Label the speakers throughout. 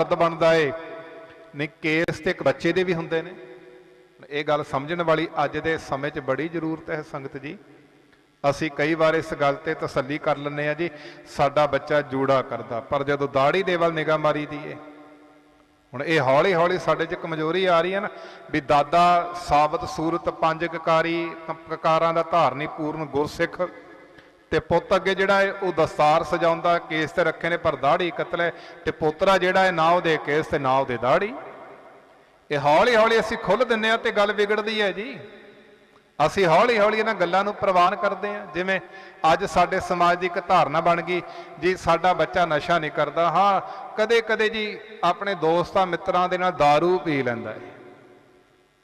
Speaker 1: ਮਰਦ ਬਣਦਾ ਏ। ਨਹੀਂ, ਕੇਸ ਤੇ ਇੱਕ ਬੱਚੇ ਦੇ ਵੀ ਹੁੰਦੇ ਨੇ। ਇਹ ਗੱਲ ਸਮਝਣ ਵਾਲੀ ਅੱਜ ਦੇ ਸਮੇਂ 'ਚ ਬੜੀ ਜ਼ਰੂਰਤ ਹੈ ਸੰਗਤ ਜੀ। ਅਸੀਂ ਕਈ ਵਾਰ ਇਸ ਗੱਲ ਤੇ ਤਸੱਲੀ ਕਰ ਲੈਂਦੇ ਆ ਜੀ, ਸਾਡਾ ਬੱਚਾ ਜੂੜਾ ਕਰਦਾ, ਪਰ ਜਦੋਂ ਦਾੜੀ ਦੇ ਵੱਲ ਨਿਗਾਹ ਮਾਰੀ ਦੀ ਏ, ਹੁਣ ਇਹ ਹੌਲੀ ਹੌਲੀ ਸਾਡੇ 'ਚ ਕਮਜ਼ੋਰੀ ਆ ਰਹੀ ਹੈ ਨਾ, ਵੀ ਦਾਦਾ ਸਾਬਤ ਸੂਰਤ ਪੰਜ ਕਕਾਰੀ ਕਕਾਰਾਂ ਦਾ ਧਾਰਨੀ ਪੂਰਨ ਗੁਰਸਿੱਖ ਤੇ ਪੁੱਤ ਅੱਗੇ ਜਿਹੜਾ ਹੈ ਉਹ ਦਸਤਾਰ ਸਜਾਉਂਦਾ ਕੇਸ ਤੇ ਰੱਖੇ ਨੇ ਪਰ ਦਾੜੀ ਕਤਲੇ ਤੇ ਪੋਤਰਾ ਜਿਹੜਾ ਹੈ ਨਾ ਉਹਦੇ ਕੇਸ ਤੇ ਨਾ ਉਹਦੇ ਦਾੜੀ ਇਹ ਹੌਲੀ ਹੌਲੀ ਅਸੀਂ ਖੁੱਲ ਦਿੰਨੇ ਆ ਤੇ ਗੱਲ ਵਿਗੜਦੀ ਹੈ ਜੀ ਅਸੀਂ ਹੌਲੀ ਹੌਲੀ ਇਹਨਾਂ ਗੱਲਾਂ ਨੂੰ ਪ੍ਰਵਾਨ ਕਰਦੇ ਹਾਂ ਜਿਵੇਂ ਅੱਜ ਸਾਡੇ ਸਮਾਜ ਦੀ ਇੱਕ ਧਾਰਨਾ ਬਣ ਗਈ ਜੀ ਸਾਡਾ ਬੱਚਾ ਨਸ਼ਾ ਨਹੀਂ ਕਰਦਾ ਹਾਂ ਕਦੇ ਕਦੇ ਜੀ ਆਪਣੇ ਦੋਸਤਾਂ ਮਿੱਤਰਾਂ ਦੇ ਨਾਲ दारू ਪੀ ਲੈਂਦਾ ਹੈ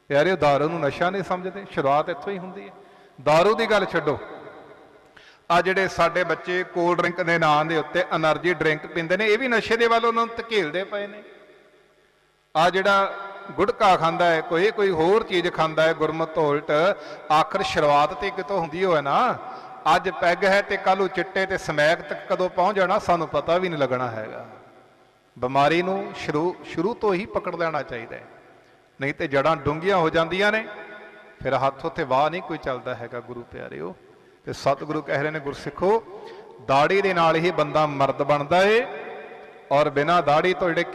Speaker 1: ਪਿਆਰਿਓ दारू ਨੂੰ ਨਸ਼ਾ ਨਹੀਂ ਸਮਝਦੇ ਸ਼ੁਰੂਆਤ ਇੱਥੋਂ ਹੀ ਹੁੰਦੀ ਹੈ दारू ਦੀ ਗੱਲ ਛੱਡੋ ਆ ਜਿਹੜੇ ਸਾਡੇ ਬੱਚੇ ਕੋਲਡ ਡਰਿੰਕ ਦੇ ਨਾਂ ਦੇ ਉੱਤੇ એનર્ਜੀ ਡਰਿੰਕ ਪੀਂਦੇ ਨੇ, ਇਹ ਵੀ ਨਸ਼ੇ ਦੇ ਵੱਲ ਉਹਨਾਂ ਨੂੰ ਧਕੇਲਦੇ ਪਏ ਨੇ। ਆ ਜਿਹੜਾ ਗੁੜਕਾ ਖਾਂਦਾ ਹੈ, ਕੋਈ ਕੋਈ ਹੋਰ ਚੀਜ਼ ਖਾਂਦਾ ਹੈ, ਗੁਰਮਤ ਉਲਟ, ਆਖਰ ਸ਼ੁਰੂਆਤ ਤੇ ਕਿਤੋਂ ਹੁੰਦੀ ਹੋਵੇ ਨਾ, ਅੱਜ ਪੈਗ ਹੈ ਤੇ ਕੱਲੂ ਚਿੱਟੇ ਤੇ ਸਮੈਕ ਤੱਕ ਕਦੋਂ ਪਹੁੰਚ ਜਾਣਾ, ਸਾਨੂੰ ਪਤਾ ਵੀ ਨਹੀਂ ਲੱਗਣਾ ਹੈਗਾ। ਬਿਮਾਰੀ ਨੂੰ ਸ਼ੁਰੂ ਸ਼ੁਰੂ ਤੋਂ ਹੀ ਪਕੜ ਲੈਣਾ ਚਾਹੀਦਾ ਹੈ। ਨਹੀਂ ਤੇ ਜੜਾਂ ਡੁੰਗੀਆਂ ਹੋ ਜਾਂਦੀਆਂ ਨੇ, ਫਿਰ ਹੱਥ ਉੱਥੇ ਵਾਹ ਨਹੀਂ ਕੋਈ ਚੱਲਦਾ ਹੈਗਾ, ਗੁਰੂ ਪਿਆਰਿਓ। ਤੇ ਸਤਿਗੁਰੂ ਕਹਿ ਰਹੇ ਨੇ, ਗੁਰਸਿੱਖੋ, ਦਾੜੀ ਦੇ ਨਾਲ ਹੀ ਬੰਦਾ ਮਰਦ ਬਣਦਾ ਏ ਔਰ ਬਿਨਾਂ ਦਾੜੀ ਤੋਂ ਜਿਹੜੇ